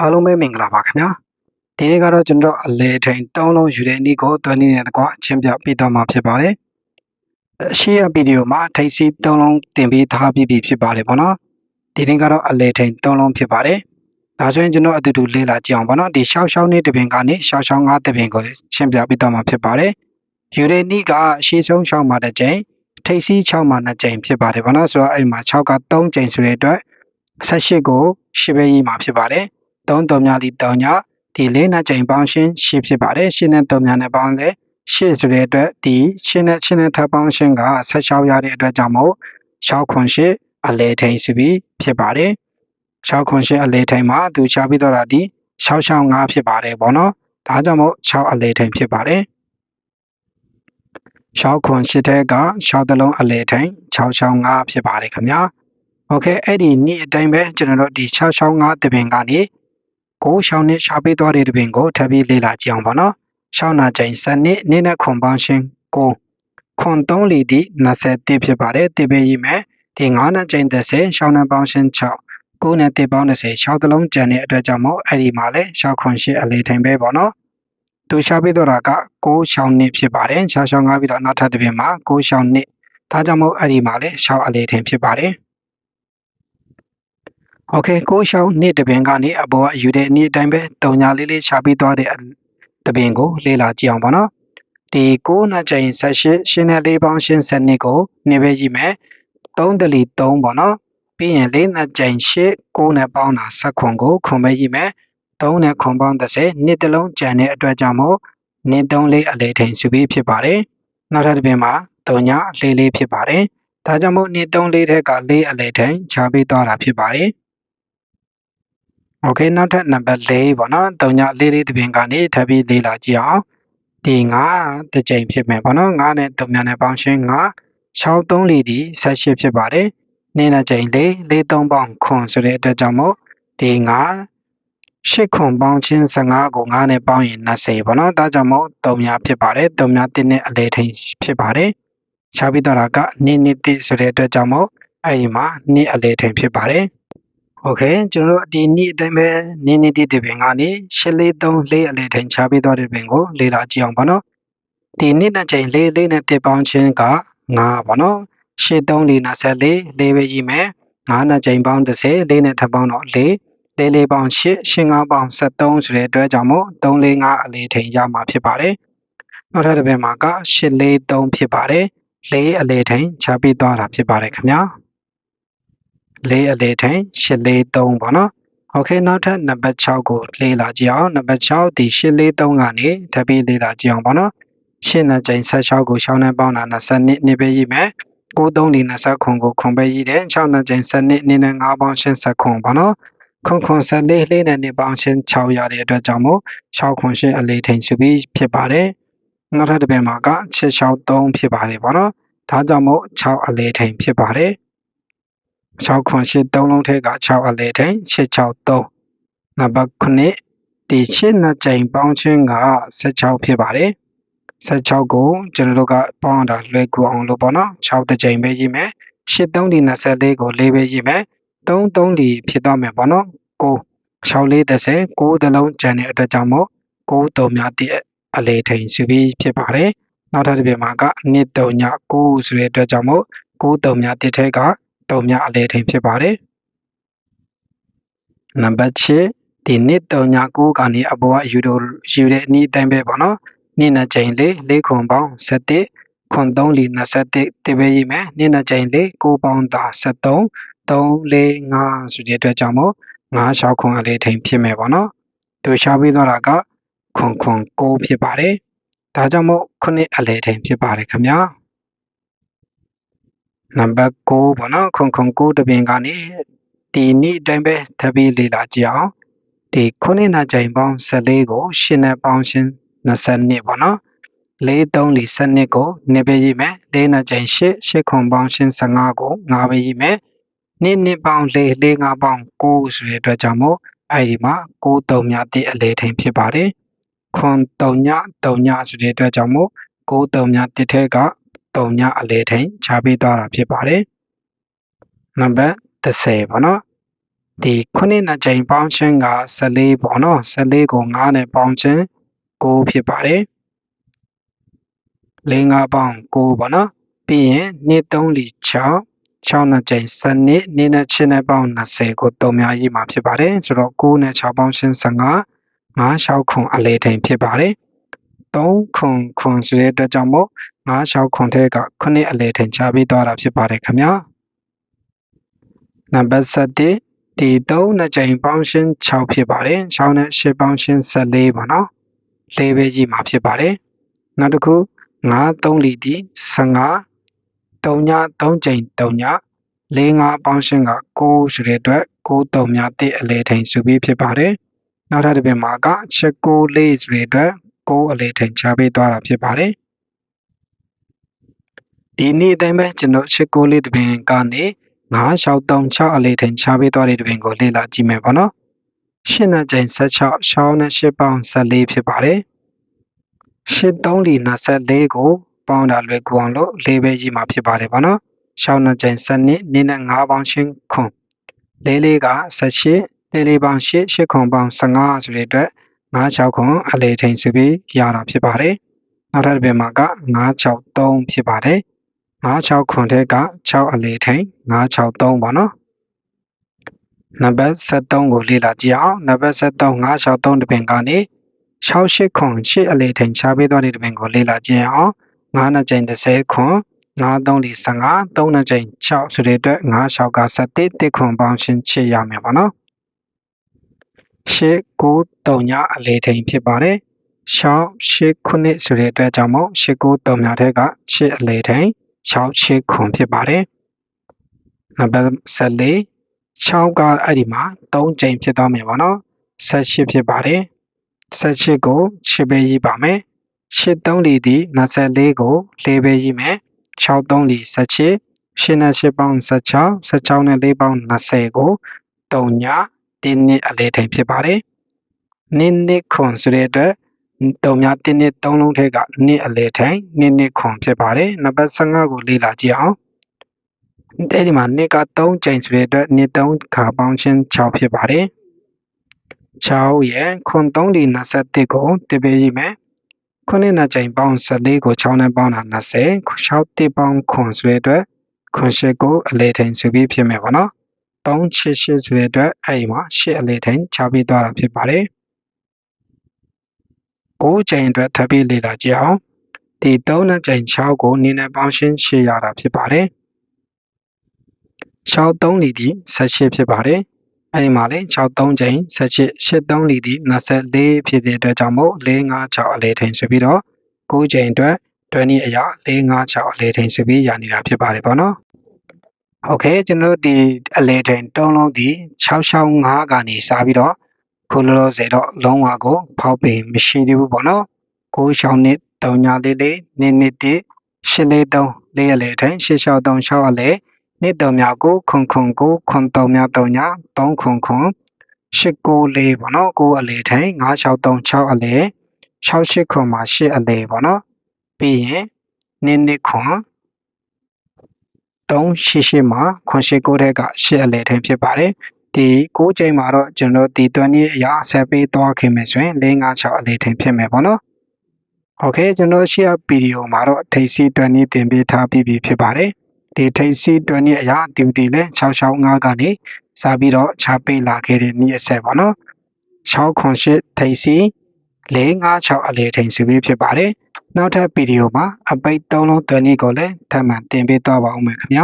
အားလုံးပဲမင်္ဂလာပါခင်ဗျာဒီနေ့ကတော့ကျွန်တော်အလဲထိန်တောင်းလုံးယူတဲ့နေ့ကိုတွဲနေတဲ့တကွအချင်းပြပြတော့မှာဖြစ်ပါတယ်အရှိရဗီဒီယိုမှာထိတ်စီတောင်းလုံးတင်ပေးထားပြီးပြီဖြစ်ပါတယ်ပေါ့နော်ဒီနေ့ကတော့အလဲထိန်တောင်းလုံးဖြစ်ပါတယ်ဒါဆိုရင်ကျွန်တော်အတူတူလေ့လာကြည့်အောင်ပေါ့နော်ဒီရှောက်ရှောက်နေ့တပင်ကနေရှောက်ရှောက်ငါးတပင်ကိုချင်းပြပြတော့မှာဖြစ်ပါတယ်ယူတဲ့နေ့ကအရှိဆုံး6မှာတစ်ကြိမ်ထိတ်စီ6မှာ2ကြိမ်ဖြစ်ပါတယ်ပေါ့နော်ဆိုတော့အဲ့မှာ6က3ကြိမ်ဆိုတဲ့အတွက် 18ကို10ပဲရေးမှာဖြစ်ပါတယ်3တုံများဒီတုံညာဒီလေးနဲ့ချိန်ပေါင်းရှင်း10ဖြစ်ပါတယ်ရှင်းနဲ့တုံများနဲ့ပေါင်းလဲ10ဆိုတဲ့အတွက်ဒီရှင်းနဲ့ရှင်းနဲ့ထပ်ပေါင်းရှင်းက16ရတဲ့အတွက်ကြောင့်မို့6ခွန်8အလဲထိန်စီပြီးဖြစ်ပါတယ်6ခွန်8အလဲထိန်မှာသူချပြီးတော့တာဒီ665ဖြစ်ပါတယ်ပေါ့နော်ဒါကြောင့်မို့6အလဲထိန်ဖြစ်ပါတယ်6ခွန်8ထဲက6တလုံးအလဲထိန်665ဖြစ်ပါတယ်ခင်ဗျာ โอเคအဲ့ဒီနေ့အတိုင်းပဲကျွန်တော်တို့ဒီ665တပင်ကနေကိုရှောင်းနဲ့ရှာပေးသွားတဲ့တပင်ကိုထပ်ပြီးလေ့လာကြည့်အောင်ပါနော်ရှောင်းနာချိန်စနစ်နေ့နဲ့ခွန်ပေါင်းရှင်းကိုခွန်3လီဒီ21ဖြစ်ပါတယ်တိပေးရေးမယ်ဒီ9နဲ့ချိန်30ရှောင်းနဲ့ပေါင်းရှင်း6ကိုနဲ့တိပေါင်း30ရှောင်းတလုံးကျန်တဲ့အတွက်ကြောင့်မို့အဲ့ဒီမှာလဲရှောင်းခွန်8အလေးထိုင်ပဲပေါ့နော်သူရှာပေးတော့တာက6ရှောင်းနှစ်ဖြစ်ပါတယ်6ရှောင်း5ပြီးတော့နောက်ထပ်တစ်ပင်မှာ6ရှောင်းနှစ်ဒါကြောင့်မို့အဲ့ဒီမှာလဲရှောင်းအလေးထိုင်ဖြစ်ပါတယ် โอเคကိုရှောင်းနေ့တပင်ကနေအပေါ်ကယူတဲ့နေ့အတိုင်းပဲတုံညာလေးလေးရှာပြီးသွားတဲ့တပင်ကိုလေ့လာကြည့်အောင်ပါနော်ဒီ9နှစ်ချိန်18ရှင်းတဲ့လေးပေါင်းရှင်းစနစ်ကိုနေပဲကြည့်မယ်3တလီ3ပေါ့နော်ပြီးရင်4နှစ်ချိန်8 9နဲ့ပေါင်းတာဆက်ခွန်ကိုခွန်ပဲကြည့်မယ်3နဲ့ခွန်ပေါင်း30နှစ်တလုံးကျန်တဲ့အတွက်ကြောင့်မို့နှစ်3လေးအလေးထိန်စုပြီးဖြစ်ပါတယ်နောက်ထပ်တစ်ပင်မှာ3ညလေးလေးဖြစ်ပါတယ်ဒါကြောင့်မို့နှစ်3လေးထက်က4အလေးထိန်ချပြီးသွားတာဖြစ်ပါတယ် โอเคနောက်ထပ်နံပါတ်၄ပေါ့နော်တုံညလေးလေးတစ်ပင်ကနေထပ်ပြီးလေးလာကြည့်အောင်ဒီ9တစ်ကြိမ်ဖြစ်မယ်ပေါ့နော်9နဲ့တုံညနဲ့ပေါင်းရှင်း9 6 3လေးဒီ18ဖြစ်ပါတယ်နေ့နဲ့ချိန်လေး၄3ပေါင်းခွန်ဆိုတဲ့အတွက်ကြောင့်မို့ဒီ9 8ခွန်ပေါင်းချင်း15ကို9နဲ့ပေါင်းရင်20ပေါ့နော်ဒါကြောင့်မို့တုံညဖြစ်ပါတယ်တုံညတင်းနဲ့အလေထိန်ဖြစ်ပါတယ်ချပြီးတော့တာကနေ့နေ့တိဆိုတဲ့အတွက်ကြောင့်မို့အဲ့ဒီမှာနေ့အလေထိန်ဖြစ်ပါတယ် โอเคကျွန်တော်တို့ဒီနေ့အတိုင်းပဲနင်းနေတိပင်ကနေ843လေးအလေထိန်ချပေးသွားတဲ့ပင်ကိုလေ့လာကြည့်အောင်ပါနော်ဒီနေ့နဲ့ချိန်လေးလေးနဲ့တစ်ပေါင်းချင်းက9ပါနော်83လေးနဲ့14လေးပဲကြီးမယ်9နဲ့ချိန်ပေါင်း30လေးနဲ့ထပ်ပေါင်းတော့4လေးလေးပေါင်း8 85ပေါင်း73ဆိုတဲ့အတွက်ကြောင့်မို့345အလေထိန်ရမှာဖြစ်ပါတယ်နောက်ထပ်တစ်ပင်မှာက843ဖြစ်ပါတယ်လေးအလေထိန်ချပေးသွားတာဖြစ်ပါတယ်ခင်ဗျာ လေးအလေးထိန်843ပေါ့နော်โอเคနောက်ထပ်နံပါတ်6ကိုလေ့လာကြည့်အောင်နံပါတ်6ဒီ843ကနေထပ်ပြီးလေ့လာကြည့်အောင်ပေါ့နော်ရှင်းတဲ့ချိန်16ကိုရှောင်းနှပေါင်းတာ20နှစ်နှစ်ပဲရေးမယ်93ဒီ20ခွန်ကိုခွန်ပဲရေးတယ်6နှစ်ချိန်7နှစ်နှစ်နဲ့9ပေါင်းရှင်း7ခွန်ပေါ့နော်ခွန်ခွန်14လေးနဲ့နှစ်ပေါင်းရှင်း6ရတဲ့အတွက်ကြောင့်မို့6ခွန်ရှင်းအလေးထိန်စုပြီးဖြစ်ပါတယ်နောက်ထပ်တစ်ပြန်မှာက663ဖြစ်ပါတယ်ပေါ့နော်ဒါကြောင့်မို့6အလေးထိန်ဖြစ်ပါတယ် 6ခွန်8 3လုံးထဲက6အလဲထိန်863နံပါတ်9ဒီရှင်းနှစ်ကြိမ်ပေါင်းခြင်းက16ဖြစ်ပါတယ်16ကိုကျွန်တော်တို့ကပေါင်းတာလွယ်ကူအောင်လို့ပေါ့နော်6တစ်ကြိမ်ပဲရေးမယ်8 3ဒီ24ကို4ပဲရေးမယ်3 3ဒီဖြစ်သွားမယ်ပေါ့နော်9 6 4 30 9တလုံးကျန်တဲ့အတွက်ကြောင့်မို့9တုံများတဲ့အလေထိန်စုပြီးဖြစ်ပါတယ်နောက်ထပ်တစ်ပြမှာက2တုံည9ဆိုတဲ့အတွက်ကြောင့်မို့9တုံများတစ်ထဲက တုံများအလဲထိန်ဖြစ်ပါတယ်နံပါတ်6ဒီနှစ်တုံညာ9ကနေအပေါ်ကယူတော့ယူတဲ့အနည်းအတိုင်းပဲပေါ့နော်နှစ်နှစ်ချိန်လေး၄ခွန်ပေါင်း7ခွန်3လီ21တပဲရေးမယ်နှစ်နှစ်ချိန်လေး9ပေါင်းတာ73 3 4 5ဆိုတဲ့အတွက်ကြောင့်မို့9 6ခွန်အလေးထိန်ဖြစ်မယ်ပေါ့နော်သူရှားပြီးတော့တာကခွန်ခွန်9ဖြစ်ပါတယ်ဒါကြောင့်မို့ခုနှစ်အလဲထိန်ဖြစ်ပါတယ်ခင်ဗျာ နံပါတ်9ပေါ့နော်ခွန်ခွန်9တပင်ကနေဒီနေ့အတိုင်းပဲထပ်ပြီးလေ့လာကြည့်အောင်ဒီခုနှစ်နာချိန်ပေါင်း14ကိုရှင်းနဲ့ပေါင်းရှင်း22ပေါ့နော်4 3လီ7ကိုနှစ်ပဲရေးမယ်4နာချိန်8 8ခွန်ပေါင်းရှင်း15ကို9ပဲရေးမယ်နှစ်နှစ်ပေါင်း4 4 5ပေါင်း9ဆိုတဲ့အတွက်ကြောင့်မို့အဲဒီမှာ9 3မြတိအလေထိန်ဖြစ်ပါတယ်ခွန်3ည3ညဆိုတဲ့အတွက်ကြောင့်မို့9 3ညတစ်ထဲက 3ညအလေထိန်ခြားပေးသွားတာဖြစ်ပါတယ်နံပါတ်30ပေါ့နော်ဒီခုနှစ်နှစ်ကြိမ်ပေါင်းခြင်းက14ပေါ့နော်14ကို9နဲ့ပေါင်းခြင်း9ဖြစ်ပါတယ်၄၅ပေါင်း9ပေါ့နော်ပြီးရင်2 3လီ6 6နှစ်ကြိမ်7နှစ်နှစ်နဲ့ချင်းနဲ့ပေါင်း20ကိုတုံများရေးမှာဖြစ်ပါတယ်ဆိုတော့9နဲ့6ပေါင်းခြင်း15 9 6ခွန်အလေထိန်ဖြစ်ပါတယ်3ခွန်ခွန်ဆိုတဲ့အတွက်ကြောင့်မို့ 9 6ခွန်ထဲကခုနှစ်အလေထိန်ချပေးသွားတာဖြစ်ပါတယ်ခင်ဗျာနံပါတ်7ဒီ3နှစ်ကြိမ်ပေါင်းရှင်း6ဖြစ်ပါတယ်6နဲ့8ပေါင်းရှင်း14ပါနော်၄ပဲကြီးမှာဖြစ်ပါတယ်နောက်တစ်ခု9 3လီဒီ15 3ည3ကြိမ်3ည၄5ပေါင်းရှင်းက6ဆိုတဲ့အတွက်6 3များတစ်အလေထိန်စုပြီးဖြစ်ပါတယ်နောက်ထပ်တစ်ပြင်မှာကချက်6 4ဆိုတဲ့အတွက်6အလေထိန်ချပေးသွားတာဖြစ်ပါတယ် ဒီနေ့အတိုင်းပဲကျွန်တော်ချက်6 4တစ်ပြင်ကနေ9636အလေးထိန်ချပေးသွားတဲ့တပင်ကိုလေ့လာကြည့်မယ်ပေါ့နော်ရှင်းတဲ့ချိန်16ရှောင်းနဲ့8ပေါင်း14ဖြစ်ပါတယ်8 3လီ24ကိုပေါင်းတာလွယ်ကူအောင်လို့၄ပဲကြီးမှာဖြစ်ပါတယ်ပေါ့နော်ရှောင်းတဲ့ချိန်7နှစ်နင်းနဲ့5ပေါင်းရှင်းခွန်လေးလေးက18လေးလေးပေါင်း8 8ခွန်ပေါင်း15ဆိုတဲ့အတွက်9 6ခွန်အလေးထိန်ဆိုပြီးရတာဖြစ်ပါတယ်နောက်ထပ်တစ်ပင်မှာက9 6 3ဖြစ်ပါတယ် 96ခွန်ထဲက6အလေးထိန်963ပေါ့နော်နံပါတ်73ကိုလေ့လာကြည့်အောင်နံပါတ်73 963တပင်ကနေ68ခွန်8အလေးထိန်ချပေးသွားတဲ့တပင်ကိုလေ့လာကြည့်အောင်9နှစ်ကြိမ်30ခွန်93လီ15 3နှစ်ကြိမ်6ဆိုတဲ့အတွက်96က7တစ်ခွန်ပေါင်းရှင်းချရမယ်ပေါ့နော်8 9 3ညအလေးထိန်ဖြစ်ပါတယ်6 8ခုနှစ်ဆိုတဲ့အတွက်ကြောင့်မို့8 9 3ညထဲက8အလေးထိန် 6 8ခွန်ဖြစ်ပါတယ်နံပါတ်14 6ကအဲ့ဒီမှာ3ကြိမ်ဖြစ်သွားမယ်ပေါ့နော်18ဖြစ်ပါတယ်18ကို6ပဲရေးပါမယ်8 3လီဒီ24ကို4ပဲရေးမယ်6 3လီ18 8နဲ့8ပေါင်း16 16နဲ့4ပေါင်း20ကို3ညတင်းနှစ်အလေးထိန်ဖြစ်ပါတယ်နင်းနှစ်ခွန်ဆိုတဲ့အတွက် တုံများတင်းနှစ်3လုံးထဲကနှစ်အလဲထိုင်နှစ်နှစ်ခွန်ဖြစ်ပါတယ်နံပါတ်15ကိုလေ့လာကြည့်အောင်တဲ့ဒီမှာနှစ်က3ကြိမ်ဆိုတဲ့အတွက်နှစ်3ခါပေါင်းချင်း6ဖြစ်ပါတယ်6ရဲ့ခွန်3ဒီ21ကိုတပေးရမယ်ခုနှစ်နှစ်ကြိမ်ပေါင်း14ကို6နဲ့ပေါင်းတာ20 6တိပေါင်းခွန်ဆိုတဲ့အတွက်ခွန်8ကိုအလဲထိန်ဆိုပြီးဖြစ်မယ်ပေါ့နော်3 8 8ဆိုတဲ့အတွက်အဲ့ဒီမှာ8အလဲထိန်ချပြီးသွားတာဖြစ်ပါတယ် 9ချိန်အတွက်ထပ်ပြီးလေ့လာကြည့်အောင်ဒီ3နဲ့ချိန်6ကိုနည်းနဲ့ပေါင်းရှင်းရှင်းရတာဖြစ်ပါတယ်6 3လီဒီ18ဖြစ်ပါတယ်အဲဒီမှာလေ6 3ချိန်18 8 3လီဒီ24ဖြစ်တဲ့အတွက်ကြောင့်မို့4 5 6အလေထိန်ဆိုပြီးတော့9ချိန်အတွက်20အရာ4 5 6အလေထိန်ဆိုပြီးရနေတာဖြစ်ပါတယ်ပေါ့နော်โอเคကျွန်တော်ဒီအလေထိန်တုံးလုံးဒီ665ကနေစပြီးတော့ ခုလောလောဆယ်တော့လုံးဝကို ဖောက်ပင်မရှိသေးဘူးပေါ့နော်ကိုရှောင်းနှစ်3ညာလေးလေးနှစ်နှစ်တိ8လေး3လေးရလေထိုင်6 6 3 6အလေနှစ်3မြကိုခွန်ခွန်ကိုခွန်3မြ3ညာ3ခွန်ခွန်8 9လေးပေါ့နော်9အလေထိုင်9 6 3 6အလေ6 8ခွန်မှာ8အလေပေါ့နော်ပြီးရင်နှစ်နှစ်ခွန်3 8 8မှာခွန်8 9ထဲက8အလေထိုင်ဖြစ်ပါတယ် ဒီ6ချိန်မှာတော့ကျွန်တော်ဒီ20အရာဆက်ပေးသွားခင်မယ်ဆိုရင်456အလေးထိန်ဖြစ်မယ်ပေါ့နော်โอเคကျွန်တော်ရှေ့ဗီဒီယိုမှာတော့ထိပ်စီ20တင်ပေးထားပြီးပြီဖြစ်ပါတယ်ဒီထိပ်စီ20အရာဒီဒီလဲ665ကနေစပြီးတော့ချပေးလာခဲ့တဲ့နေ့အဆက်ပေါ့နော်608ထိပ်စီ456အလေးထိန်ဆိုပြီးဖြစ်ပါတယ်နောက်ထပ်ဗီဒီယိုမှာအပိတ်3လုံး20ကိုလည်းထပ်မံတင်ပေးသွားပါဦးမယ်ခင်ဗျာ